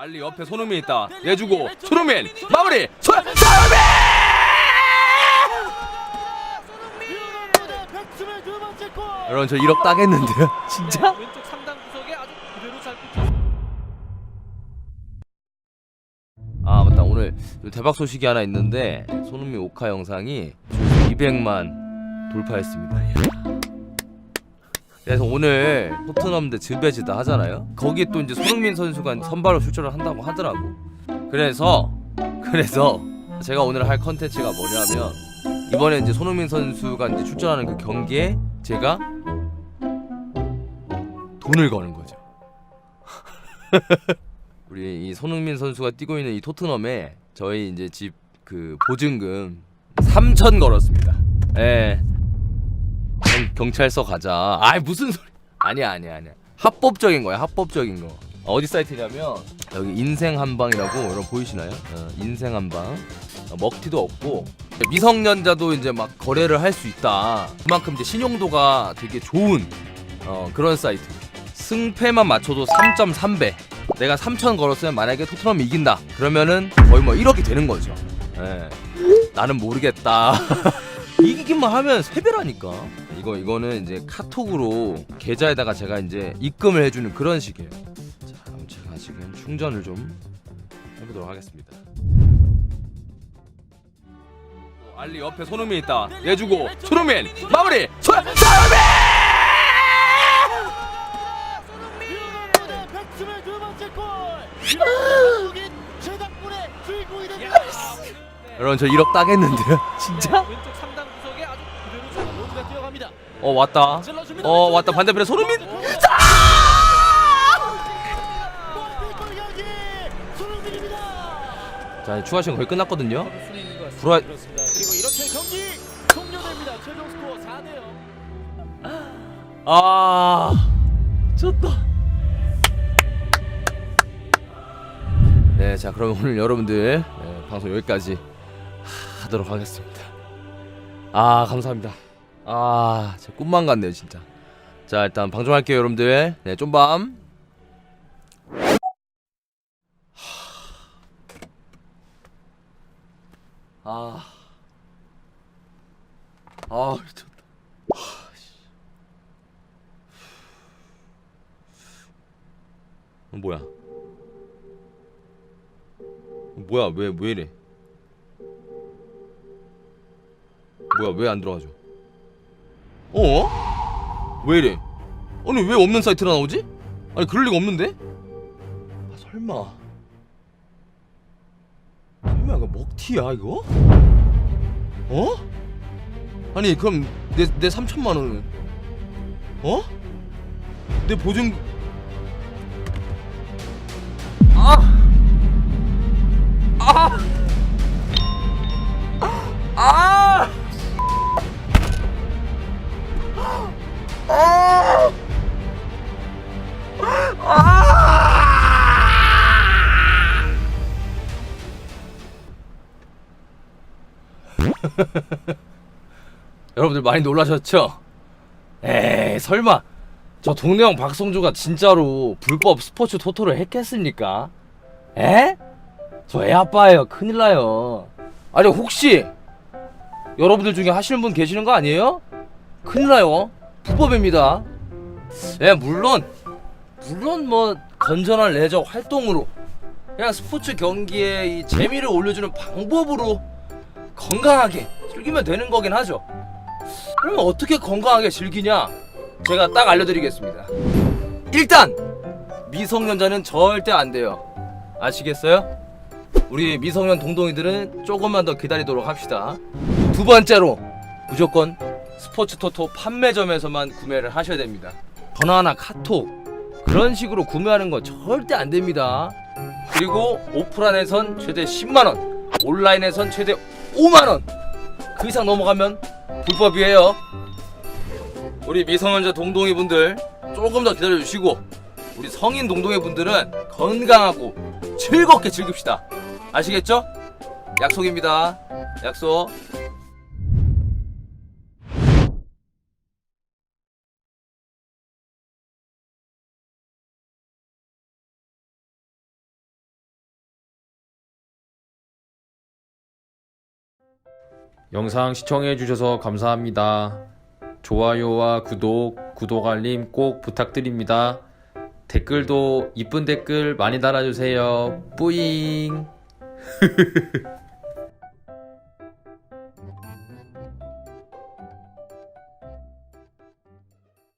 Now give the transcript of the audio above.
알리 옆에 손흥민 있다. 내주고 손흥민 마무리. 손 손흥민. 여러분 저 1억 따겠는데요? 진짜? 네, 왼쪽 상당 구석에 아주 그대로 잘 붙여. 아 맞다 오늘 좀 대박 소식이 하나 있는데 손흥민 오카 영상이 200만 돌파했습니다. 그래서 오늘 토트넘 대 즈베지다 하잖아요. 거기에 또 이제 손흥민 선수가 선발로 출전을 한다고 하더라고. 그래서 그래서 제가 오늘 할 컨텐츠가 뭐냐면 이번에 이제 손흥민 선수가 이제 출전하는 그 경기에 제가 돈을 거는 거죠. 우리 이 손흥민 선수가 뛰고 있는 이 토트넘에 저희 이제 집 그 보증금 3천 걸었습니다. 예. 경, 경찰서 가자. 아이 무슨 소리? 아니야 아니야 아니야. 합법적인 거야 합법적인 거. 어디 사이트냐면 여기 인생 한방이라고 여러분 보이시나요? 어, 인생 한방. 어, 먹튀도 없고 미성년자도 이제 막 거래를 할 수 있다. 그만큼 이제 신용도가 되게 좋은 어, 그런 사이트. 승패만 맞춰도 3.3배. 내가 3천 걸었으면 만약에 토트넘이 이긴다. 그러면은 거의 뭐 1억이 되는 거죠. 예. 나는 모르겠다. 이기기만 하면 3배라니까. 이거 이거는 이제 카톡으로 계좌에다가 제가 이제 입금을 해주는 그런 식이에요. 자, 그럼 제가 지금 충전을 좀 해보도록 하겠습니다. 알리 옆에 손흥민 있다. 내주고 손흥민 마무리. 손 손흥민. 여러분 저 1억 따겠는데요? 진짜? 네, 왼쪽 상당 구석에 아주 어 왔다. 어 왔다 반대편에 경기 손흥민입니다. 자 추가 시간 거의 끝났거든요. 순위가 불화- 그렇습니다. 그리고 이렇게 경기 종료됩니다. 최종 스코어 4대 0. 아 졌다. 네, 자 그럼 오늘 여러분들 네, 방송 여기까지 하- 하도록 하겠습니다. 아 감사합니다. 아 진짜 꿈만 같네요 진짜. 자 일단 방송할게요 여러분들. 네 좀밤. 아. 아 미쳤다. 어, 뭐야? 뭐야? 왜 왜 이래? 뭐야? 왜 안 들어가죠? 어? 왜 이래? 아니 왜 없는 사이트라 나오지? 아니 그럴 리가 없는데? 아 설마 설마 이거 먹튀야 이거? 어? 아니 그럼 내 내 3천만 원은 어? 내 보증 여러분들 많이 놀라셨죠? 에이 설마 저 동네형 박성주가 진짜로 불법 스포츠 토토를 했겠습니까? 에? 저 애 아빠예요 큰일 나요 아니 혹시 여러분들 중에 하시는 분 계시는 거 아니에요? 큰일 나요 불법입니다 예 물론 물론 뭐 건전한 레저 활동으로 그냥 스포츠 경기에 이 재미를 올려주는 방법으로 건강하게 즐기면 되는 거긴 하죠 그러면 어떻게 건강하게 즐기냐 제가 딱 알려드리겠습니다 일단 미성년자는 절대 안 돼요 아시겠어요? 우리 미성년 동동이들은 조금만 더 기다리도록 합시다. 두 번째로 무조건 스포츠 토토 판매점에서만 구매를 하셔야 됩니다. 전화나 카톡 그런 식으로 구매하는 건 절대 안 됩니다. 그리고 오프라인에선 최대 10만 원, 온라인에선 최대 5만 원. 그 이상 넘어가면 불법이에요. 우리 미성년자 동동이 분들 조금 더 기다려 주시고 우리 성인 동동이 분들은 건강하고 즐겁게 즐깁시다. 아시겠죠? 약속입니다. 약속. 영상 시청해 주셔서 감사합니다. 좋아요와 구독, 구독 알림 꼭 부탁드립니다. 댓글도 이쁜 댓글 많이 달아주세요. 뿌잉!